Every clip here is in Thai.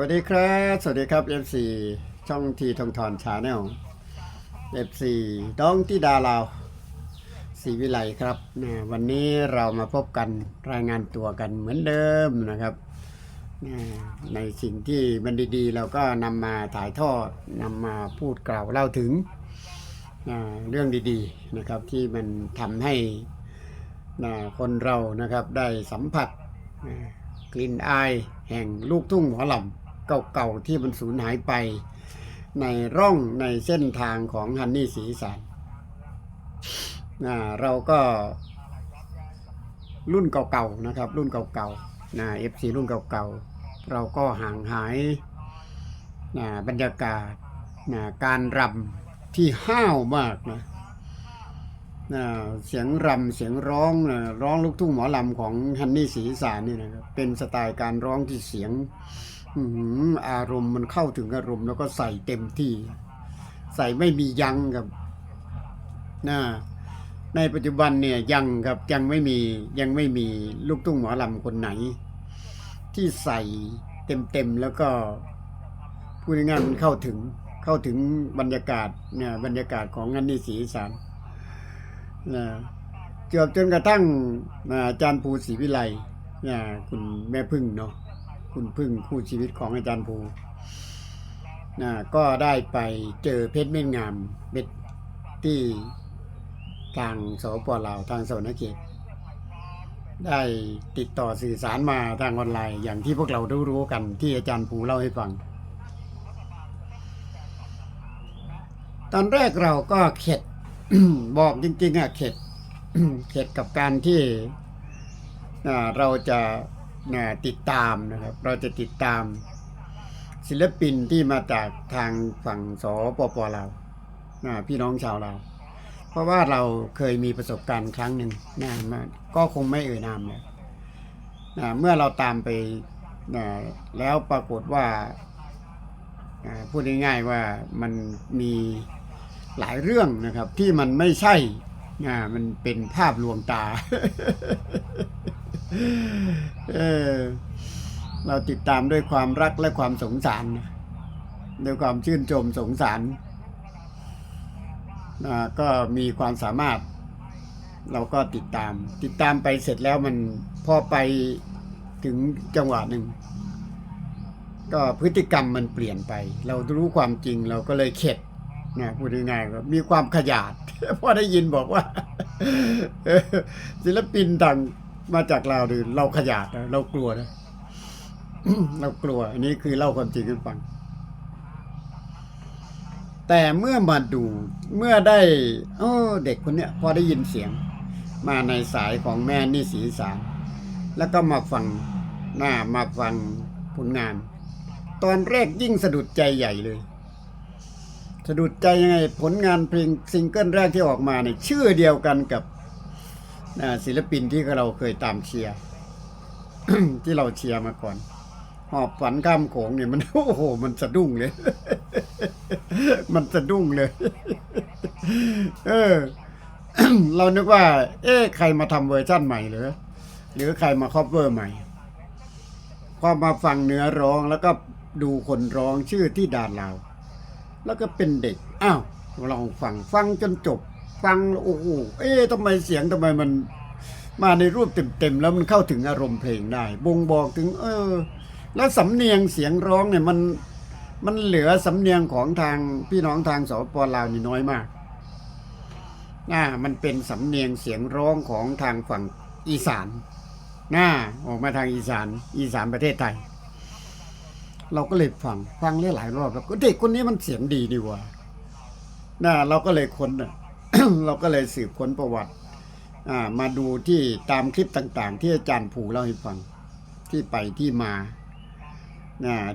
วัสดีครับ สวัสดีครับ FC ช่องทีทองทอนชาแนล FC ดองที่ดาลาวศรีวิไลครับนะวันนี้เรามาพบกันรายงานตัวกันเหมือนเดิมนะครับนะในสิ่งที่มันดีๆ เราก็นำมาถ่ายทอดนำมาพูดกล่าวเล่าถึงนะเรื่องดีๆนะครับที่มันทำให้นะคนเรานะครับได้สัมผัสนะกลิ่นอายแห่งลูกทุ่งหมอลำ เก่าๆที่มันสูญหายไป ในร่องในเส้นทางของฮันนี่ศรีสานนะเราก็รุ่นเก่าๆนะครับ รุ่นเก่าๆนะเอฟซีรุ่นเก่าๆ เราก็ห่างหายนะบรรยากาศนะการรำที่ห้าวมากนะนะเสียงรำเสียงร้องนะร้องลูกทุ่งหมอลำของฮันนี่ศรีอีสานนี่นะครับเป็นสไตล์การร้องที่เสียง อารมณ์มันเข้าถึงอารมณ์ แล้วก็ใส่เต็มที่ ใส่ไม่มียั้งครับนะในปัจจุบันเนี่ยยังครับยังไม่มียังไม่มีลูกทุ่งหมอลำคนไหน ที่ใส่เต็มๆแล้วก็พูดง่ายๆมันเข้าถึงเข้าถึงบรรยากาศเนี่ยบรรยากาศของฮันนี่ศรีสานนะเกือบจนกระทั่งอาจารย์ภูศรีวิไลนะคุณแม่พึ่งเนาะ คุณพึ่งคู่ชีวิตของอาจารย์ภูนะก็ได้ไปเจอเพชรเม็ดงามเม็ดที่ทางสปลาวทางสวนเขตได้ติดต่อสื่อสารมาทางออนไลน์อย่างที่พวกเรารู้รู้กันที่อาจารย์ภูเล่าให้ฟัง ตอนแรกเราก็เข็ดบอกจริงๆอะเข็ดเข็ดกับการที่เราจะ ติดตามนะครับ เราจะติดตาม ศิลปินที่มาจากทางฝั่งสปปลาวอ่าพี่น้องชาวเราวเพราะว่าเราเคยมีประสบการณ์ครั้งหนึ่งนะมาก็คงไม่เอ่ยนามเลยนะเมื่อเราตามไปนะแล้วปรากฏว่าพูดง่ายๆว่ามันมีหลายเรื่องนะครับ ที่มันไม่ใช่อ่ามันเป็นภาพลวงตา เออ เราติดตามด้วยความรักและความสงสารนะด้วยความชื่นชมสงสารอ่าก็มีความสามารถ เราก็ติดตาม ติดตามไปเสร็จแล้วมันพอไปถึงจังหวะหนึ่ง ก็พฤติกรรมมันเปลี่ยนไป เรารู้ความจริงเราก็เลยเข็ดนะพูดง่ายๆว่ามีความขยาดพราะได้ยินบอกว่าศิลปินต่าง มาจากลาวหรือเราขยาดนะเรากลัวนะเรากลัว อันนี้คือเล่าความจริงให้ฟัง แต่เมื่อมาดูเมื่อได้โอ้เด็กคนเนี้ยพอได้ยินเสียง มาในสายของแม่นี่สีสารแล้วก็มาฟังหน้ามาฟังผลงาน ตอนแรกยิ่งสะดุดใจใหญ่เลย สะดุดใจยังไงผลงานเพลงซิงเกิลแรกที่ออกมาเนี่ยชื่อเดียวกันกับ ศิลปินที่เราเคยตามเชียร์ที่เราเชียร์มาก่อน หอบฝันข้ามโขงเนี่ยมันโอ้โห มันสะดุ้งเลย มันสะดุ้งเลย เออ เรานึกว่า เอ๊ะใครมาทำเวอร์ชั่นใหม่หรือหรือใครมาคอบเวอร์ใหม่พอมาฟังเนื้อร้องแล้วก็ดูคนร้องชื่อที่ดานเรา แล้วก็เป็นเด็ก อ้าวลองฟังฟังจนจบ ฟังโอ้โหเอ๊ะทำไมเสียงทำไมมันมาในรูปเต็มๆแล้วมันเข้าถึงอารมณ์เพลงได้บ่งบอกถึง เออ แล้วสำเนียงเสียงร้องเนี่ยมันมันเหลือสำเนียงของทางพี่น้องทางสปลาวนี่น้อยมากน่ามันเป็นสำเนียงเสียงร้องของทางฝั่งอีสานน่าออกมาทางอีสาน อีสานประเทศไทย เราก็เลยฟังฟังหลายๆรอบแล้วก็เด็กคนนี้มันเสียงดีดีว่าน่าเราก็เลยค้นน่ะ เราก็เลยสืบค้นประวัติมาดูที่ตามคลิปต่างๆ ที่อาจารย์ผูเล่าให้ฟังที่ไปที่มา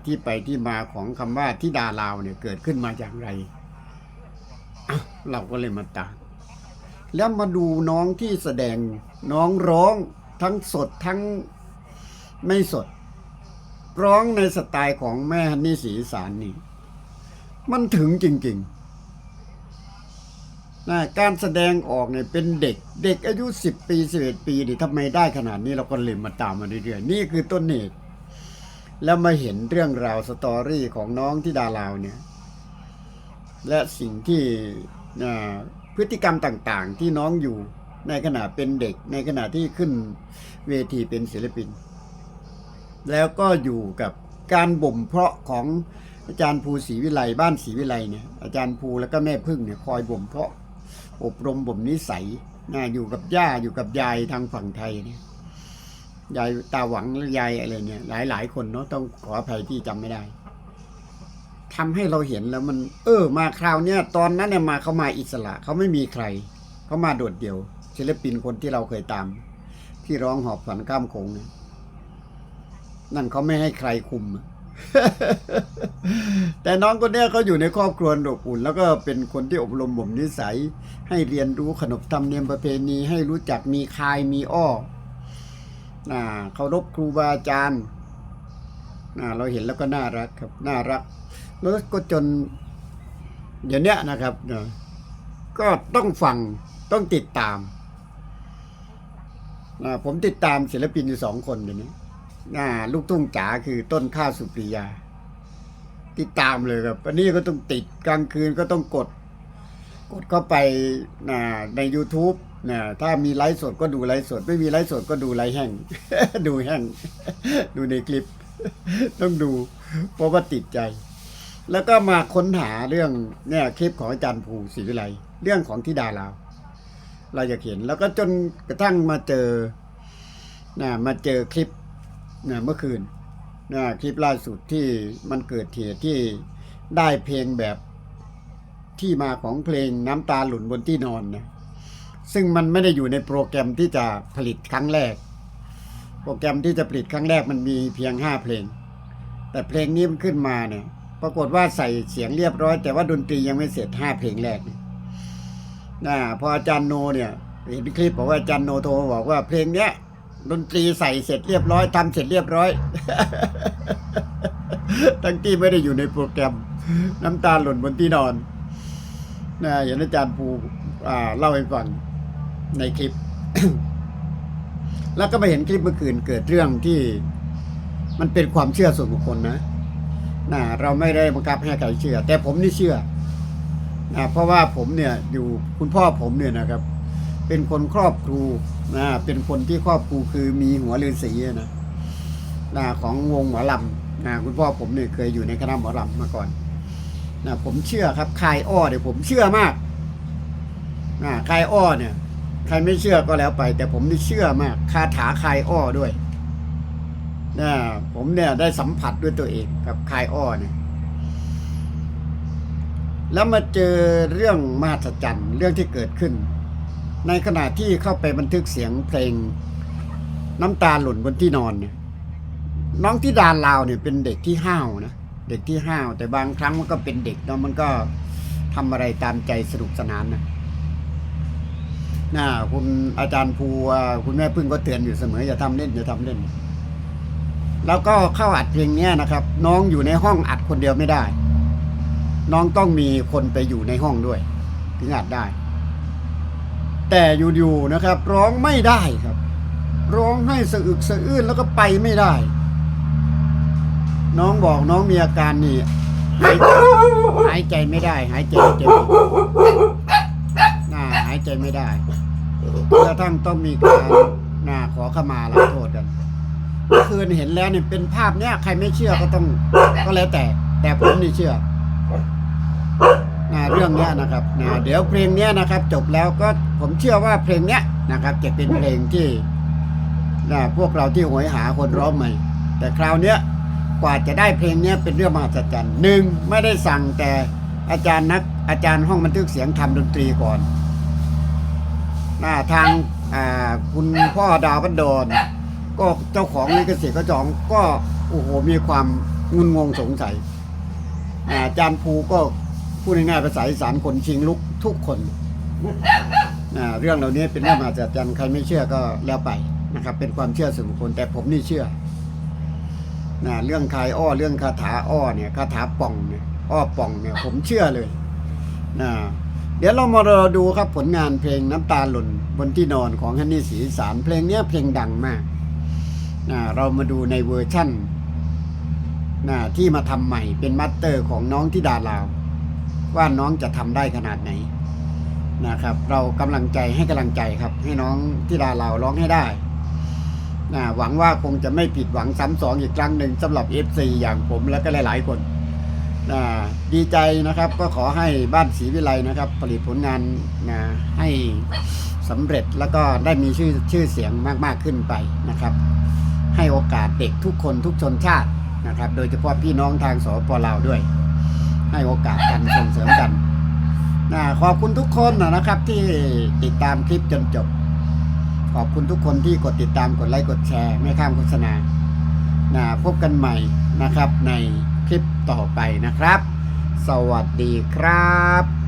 ที่ไปที่มาของคำว่าทิดาลาวเนี่ยเกิดขึ้นมาอย่างไร เราก็เลยมาตามแล้วมาดูน้องที่แสดงน้องร้องทั้งสดทั้งไม่สด ร้องในสไตล์ของแม่ฮันนี่ศรีอีสารนี่ มันถึงจริง ๆ นะการแสดงออกเนี่ยเป็นเด็กเด็กอายุสิบปีสิบเอ็ดปีนี่ทำไมได้ขนาดนี้เราก็เลยมาตามมาเรื่อยๆนี่คือต้นเหตุแล้วมาเห็นเรื่องราวสตอรี่ของน้องที่ดาลาวเนี่ย และสิ่งที่อ่าพฤติกรรมต่างๆ ที่น้องอยู่ในขณะเป็นเด็ก ในขณะที่ขึ้นเวทีเป็นศิลปิน แล้วก็อยู่กับการบ่มเพาะของอาจารย์ภูศรีวิไลบ้านศรีวิไลเนี่ยอาจารย์ภูแล้วก็แม่พึ่งเนี่ยคอยบ่มเพาะ อบรมบ่มนิสัยนะอยู่กับย่าอยู่กับยายทางฝั่งไทยเนี่ยยายตาหวังหรือยายอะไรเนี่ย หลายหลายคนเนาะต้องขออภัยที่จำไม่ได้ทำให้เราเห็นแล้วมัน เออ มาคราวเนี้ยตอนนั้นเนี่ยมาเขามาอิสระเขาไม่มีใครเขามาโดดเดี่ยวศิลปินคนที่เราเคยตาม ที่ร้องหอบฝันข้ามโขงเนี่ยนั่นเขาไม่ให้ใครคุม แต่น้องคนนี้เขาอยู่ในครอบครัวอบอุ่น แล้วก็เป็นคนที่อบรมบ่มนิสัย ให้เรียนรู้ขนบธรรมเนียมประเพณี ให้รู้จักมีคายมีอ้อเคารพครูบาอาจารย์เราเห็นแล้วก็น่ารักครับน่ารัก แล้วก็จนเดี๋ยวนี้นะครับนะก็ต้องฟังต้องติดตามอ่าผมติดตามศิลปินอยู่สองคนเดี๋ยวนี้อ่าลูกทุ่งจ๋าคือต้นข้าวสุปริยา ติดตามเลยครับ อันนี้ก็ต้องติดกลางคืนก็ต้องกด กดเข้าไปนะใน YouTube นะถ้ามีไลฟ์สดก็ดูไลฟ์สด ไม่มีไลฟ์สดก็ดูไลฟ์แห้ง ดูแห้ง ดูในคลิป ต้องดู เพราะว่าติดใจ แล้วก็มาค้นหาเรื่องเนี่ยคลิปของอาจารย์ภูศรีวิไลเรื่องของทิดาลาวเราจะเห็น แล้วก็จนกระทั่งมาเจอนะมาเจอคลิปนะเมื่อคืน นะคลิปล่าสุดที่มันเกิดเหตุที่ได้เพลงแบบที่มาของเพลงน้ำตาหล่นบนที่นอนนะซึ่งมันไม่ได้อยู่ในโปรแกรมที่จะผลิตครั้งแรก โปรแกรมที่จะผลิตครั้งแรกมันมีเพียงห้าเพลง แต่เพลงนี้มันขึ้นมาเนี่ยปรากฏว่าใส่เสียงเรียบร้อย แต่ว่าดนตรียังไม่เสร็จห้าเพลงแรกนะพออาจารย์โนเนี่ยเห็นคลิปบอกว่าอาจารย์โนโทรบอกว่าเพลงเนี้ย ดนตรีใส่เสร็จเรียบร้อยทำเสร็จเรียบร้อย ทั้งที่ไม่ได้อยู่ในโปรแกรม น้ำตาหล่นบนที่นอนนะเห็นอาจารย์ภูอ่าเล่าให้ฟังในคลิป แล้วก็ไปเห็นคลิปเมื่อคืนเกิดเรื่องที่ มันเป็นความเชื่อส่วนบุคคลนะนะเราไม่ได้บังคับให้ใครเชื่อ แต่ผมนี่เชื่อนะเพราะว่าผมเนี่ยอยู่คุณพ่อผมเนี่ยนะครับ เป็นคนครอบครู นะเป็นคนที่ครอบครูคือมีหัวฤาษีอะนะนะของวงหมอลำนะคุณพ่อผมเนี่ยเคยอยู่ในคณะหมอลำมาก่อนนะผมเชื่อครับคายอ้อเนี่ยผมเชื่อมากนะคายอ้อเนี่ยใครไม่เชื่อก็แล้วไป แต่ผมนี่เชื่อมากคาถาคายอ้อด้วยนะผมเนี่ยได้สัมผัสด้วยตัวเองกับคายอ้อเนี่ยแล้วมาเจอเรื่องมหัศจรรย์เรื่องที่เกิดขึ้น ในขณะที่เข้าไปบันทึกเสียงเพลงน้ำตาหล่นบนที่นอนเนี่ยน้องที่ดานลาวเนี่ยเป็นเด็กที่ห้าวนะเด็กที่ห้าว แต่บางครั้งมันก็เป็นเด็กเนาะมันก็ทำอะไรตามใจสนุกสนานนะน่าคุณอาจารย์ภูอ่าคุณแม่พึ่งก็เตือนอยู่เสมออย่าทำเล่นอย่าทำเล่น แล้วก็เข้าอัดเพลงเนี้ยนะครับ น้องอยู่ในห้องอัดคนเดียวไม่ได้ น้องต้องมีคนไปอยู่ในห้องด้วย ถึงอัดได้ แต่อยู่ๆนะครับ ร้องไม่ได้ครับ ร้องให้สะอึกสะอื้นแล้วก็ไปไม่ได้ น้องบอกน้องมีอาการนี่หายหายใจไม่ได้ หายใจเจ็บน่าหายใจไม่ได้กระทั่งต้องมีการน่าขอขมาลาโทษกันเมื่อคืนเห็นแล้วเนี่ยเป็นภาพเนี้ยใครไม่เชื่อก็ต้องก็แล้วแต่ แต่ผมนี่เชื่อ นะเรื่องเนี้ยนะครับนะเดี๋ยวเพลงเนี้ยนะครับ จบแล้วก็ผมเชื่อว่าเพลงเนี้ยนะครับ จะเป็นเพลงที่นะพวกเราที่หวยหาคนร้องใหม่ แต่คราวเนี้ยกว่าจะได้เพลงเนี้ยเป็นเรื่องมหัศจรรย์หนึ่งไม่ได้สั่งแต่อาจารย์นัก อาจารย์ห้องบันทึกเสียงทำดนตรีก่อนหน้าทางอ่าคุณพ่อดาวบันดอนก็เจ้าของลิขสิทธิ์ก็จองก็โอ้โหมีความงุนงงสงสัยอ่าอาจารย์ภูก็ พูดง่ายๆภาษาอีสานคนชิงลุกทุกคนเรื่องเหล่านี้เป็นเรื่องมหัศจรรย์ใครไม่เชื่อก็แล้วไปนะครับ เป็นความเชื่อส่วนบุคคลแต่ผมนี่เชื่อนะเรื่องคายอ้อเรื่องคาถาอ้อเนี่ยคาถาป่องเนี่ยอ้อป่องเนี่ยผมเชื่อเลยนะเดี๋ยวเรามารอดูครับผลงานเพลงน้ำตาหล่นบนที่นอนของฮันนี่ศรีสารเพลงเนี้ยเพลงดังมากนะเรามาดูในเวอร์ชั่นนะที่มาทำใหม่เป็นมัตเตอร์ของน้องที่ดาลาว ว่าน้องจะทำได้ขนาดไหนนะครับ เรากำลังใจให้กำลังใจครับ ให้น้องที่ดาเลาร้องให้ได้นะหวังว่าคงจะไม่ผิดหวังซ้ำสองอีกครั้งหนึ่งสำหรับ FC อย่างผมและก็หลาย ๆ คนนะดีใจนะครับก็ขอให้บ้านศรีวิไลนะครับ ผลิตผลงานนะให้สำเร็จแล้วก็ได้มีชื่อชื่อเสียงมาก ๆ ขึ้นไปนะครับ ให้โอกาสเด็กทุกคนทุกชนชาตินะครับ โดยเฉพาะพี่น้องทางสปลาวด้วย ให้โอกาสกันส่งเสริมกันนะขอบคุณทุกคนนะครับ ที่ติดตามคลิปจนจบ ขอบคุณทุกคนที่กดติดตามกดไลค์กดแชร์ ไม่ข้ามโฆษณานะพบกันใหม่นะครับในคลิปต่อไปนะครับ สวัสดีครับ